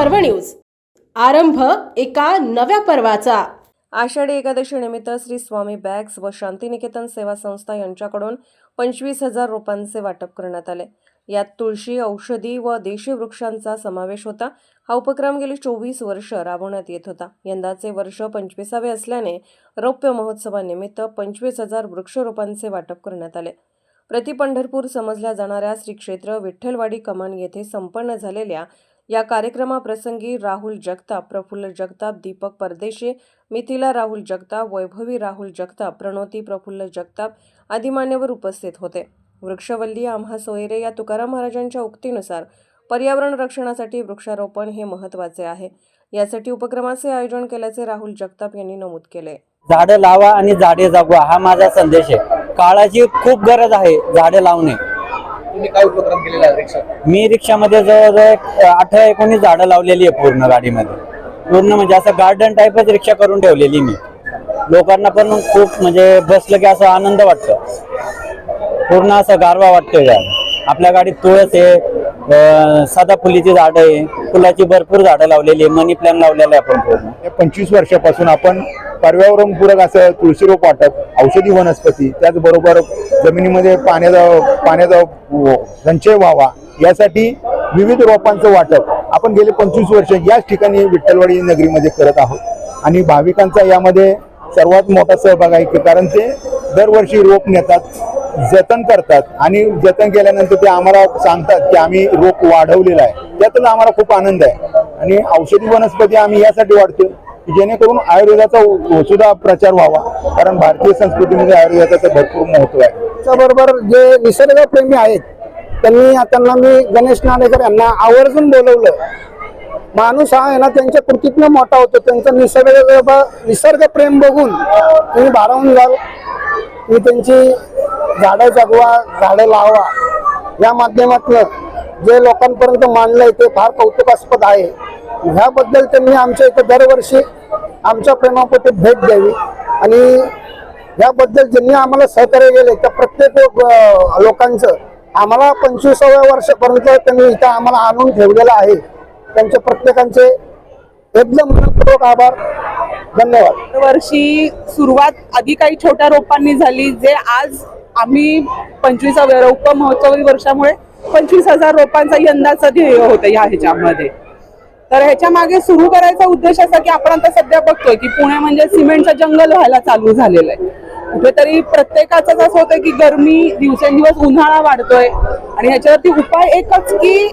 पर्व न्यूज. आरंभ एका नव्या पर्वाचा. आषाढी एकादशीनिमित्त श्री स्वामी बॅग्स व शांतिनिकेतन सेवा संस्था यांच्याकडून पंचवीस हजार रोपांचे वाटप करण्यात आले. यात तुळशी औषधी व देशी वृक्षांचा समावेश होता. हा उपक्रम गेली चोवीस वर्ष राबवण्यात येत होता. यंदाचे वर्ष पंचवीसावे असल्याने रौप्य महोत्सवानिमित्त पंचवीस हजार वृक्षरोपांचे वाटप करण्यात आले. प्रति पंढरपूर समजल्या जाणाऱ्या श्री क्षेत्र विठ्ठलवाडी कमान येथे संपन्न झालेल्या या कार्यक्रमाप्रसंगी राहुल जगताप प्रफुल्ल जगताप दीपक परदेशे मिथिला राहुल जगताप वैभवी राहुल जगताप प्रणोती प्रफुल्ल जगताप आदी मान्यवर उपस्थित होते. वृक्षवल्ली आम्हा सोयरे या तुकाराम महाराजांच्या उक्तीनुसार पर्यावरण रक्षणासाठी वृक्षारोपण हे महत्त्वाचे आहे. यासाठी उपक्रमाचे आयोजन केल्याचे राहुल जगताप यांनी नमूद केले. झाडं लावा आणि झाडे जगवा हा माझा संदेश आहे. काळाची खूप गरज आहे झाडे लावणे. तुम्ही काय उपक्रम केलेला आहे रिक्षात मी रिक्षामध्ये जवळजवळ एक अठरा एकोणीस झाडं लावलेली आहे पूर्ण गाडीमध्ये. पूर्ण म्हणजे असं गार्डन टाईपच रिक्षा करून ठेवलेली मी. लोकांना पण खूप म्हणजे बसलं की असं आनंद वाटतो. पूर्ण असं गारवा वाटतोय या आपल्या गाडीत तुळस आहे अं, सदाफुलीची झाडं आहे फुलाची भरपूर झाडं लावलेली आहे मनी प्लॅन लावलेलं आहे आपण पूर्ण. या पंचवीस वर्षापासून आपण पर्यावरणपूरक असं तुळशी रोप वाटप औषधी वनस्पती त्याचबरोबर जमिनीमध्ये पाण्याचा पाण्याचा संचय व्हावा यासाठी विविध रोपांचं वाटप आपण गेले पंचवीस वर्ष याच ठिकाणी विठ्ठलवाडी नगरीमध्ये करत आहोत. आणि भाविकांचा यामध्ये सर्वात मोठा सहभाग आहे की कारण ते दरवर्षी रोप नेतात जतन करतात आणि जतन केल्यानंतर ते आम्हाला सांगतात की आम्ही रोप वाढवलेलं आहे. त्यातून आम्हाला खूप आनंद आहे. आणि औषधी वनस्पती आम्ही यासाठी वाढतोय. जेणेकरून आयुर्वेदाचा सुद्धा प्रचार व्हावा. कारण भारतीय संस्कृतीमध्ये आयुर्वेदाचं भरपूर महत्त्व आहे. त्याबरोबर जे निसर्गप्रेमी आहेत त्यांनी त्यांना मी गणेश नाणेकर यांना आवर्जून बोलवलं. माणूस हा आहे ना त्यांच्या कृतीतनं मोठा होतो. त्यांचा निसर्ग निसर्ग प्रेम बघून तुम्ही भारावून जाल. मी त्यांची झाडं जगवा झाडं लावा. या माध्यमातून जे लोकांपर्यंत मांडलंय ते फार कौतुकास्पद आहे. ह्याबद्दल त्यांनी आमच्या इथं दरवर्षी आमच्या प्रेमापोटी भेट द्यावी. आणि याबद्दल ज्यांनी आम्हाला सहकार्य केले त्या प्रत्येक लोकांचं आम्हाला पंचवीसाव्या वर्षापर्यंत त्यांनी इथं आम्हाला आणून ठेवलेलं आहे. त्यांच्या प्रत्येकांचे एकदम मनपूर्वक आभार. धन्यवाद. वर्षी सुरुवात आधी काही छोट्या रोपांनी झाली जे आज आम्ही पंचवीसाव्या रौप महोत्सवी वर्षामुळे पंचवीस हजार रोपांचा यंदाचा ध्येय होतं या ह्याच्यामध्ये. तर ह्याच्या मागे सुरू करायचा उद्देश असा की आपण आता सध्या बघतोय की पुणे म्हणजे सिमेंटचं जंगल व्हायला चालू झालेलं आहे. कुठेतरी प्रत्येकाचं असं होतं की गरमी दिवसेंदिवस उन्हाळा वाढतोय. आणि ह्याच्यावरती उपाय एकच की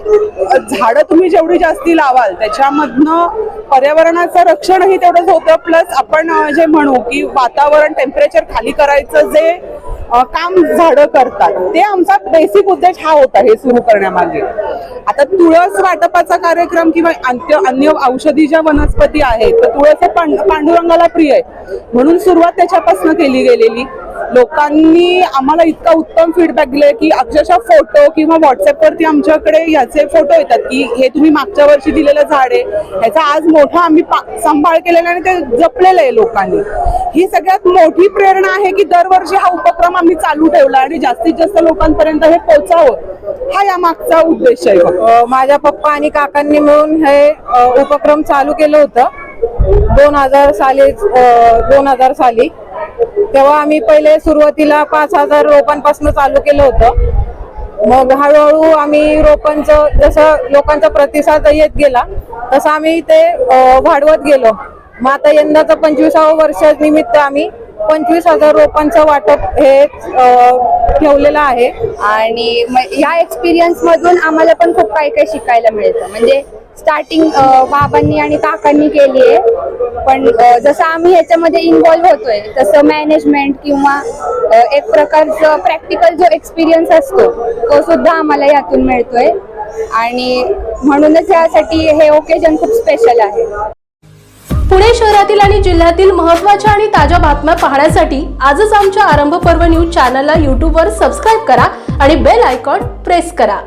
झाडं तुम्ही जेवढी जास्ती लावाल त्याच्यामधनं पर्यावरणाचं रक्षणही तेवढंच होतं. प्लस आपण जे म्हणू की वातावरण टेम्परेचर खाली करायचं जे काम झाडं करतात. ते आमचा बेसिक उद्देश हा होता हे सुरू करण्यामागे. आता तुळस वाटपाचा कार्यक्रम किंवा अन्य अन्य औषधी ज्या वनस्पती आहेत तर तुळस हे पांडुरंगाला प्रिय आहे. म्हणून सुरुवात त्याच्यापासून केली गेलेली. लोकांनी आम्हाला इतका उत्तम फीडबॅक दिलाय की अक्षरशः फोटो किंवा व्हॉट्सअपवरती आमच्याकडे याचे फोटो येतात की हे तुम्ही मागच्या वर्षी दिलेलं झाड आहे. ह्याचा आज मोठा आम्ही पा- सांभाळ केलेला आणि ते जपलेलं आहे लोकांनी. ही सगळ्यात मोठी प्रेरणा आहे की दरवर्षी हा उपक्रम आम्ही चालू ठेवला आणि जास्तीत जास्त लोकांपर्यंत हे पोहोचावं. हा या मागचा उद्देश आहे माझ्या पप्पा आणि काकांनी मिळून हे उपक्रम चालू केलं होतं. दोन हजार साली दोन हजार साली. तेव्हा आम्ही पहिले सुरुवातीला पाच हजार रोपांपासून चालू केलं होतं. मग हळूहळू आम्ही रोपांचं जसं लोकांचा प्रतिसाद येत गेला तसं आम्ही ते वाढवत गेलो. मग आता यंदाचं पंचवीसावं वर्ष निमित्त आम्ही पंचवीस हजार रोपांचं वाटप हे ठेवलेलं आहे. आणि या एक्सपिरियन्स मधून आम्हाला पण खूप काही काही शिकायला मिळतं. म्हणजे स्टार्टिंग बाबांनी आणि काकांनी केली आहे पण जसं आम्ही ह्याच्यामध्ये इन्व्हॉल्व्ह होतोय तसं मॅनेजमेंट किंवा एक प्रकारचं प्रॅक्टिकल जो एक्सपिरियन्स असतो तो सुद्धा आम्हाला यातून मिळतोय. आणि म्हणूनच यासाठी हे ओकेजन खूप स्पेशल आहे. पुणे शहरातील आणि जिल्ह्यातील महत्त्वाच्या आणि ताज्या बातम्या पाहण्यासाठी आजच आमच्या आरंभ पर्व न्यूज चॅनलला यूट्यूबवर सबस्क्राईब करा आणि बेल आयकॉन प्रेस करा.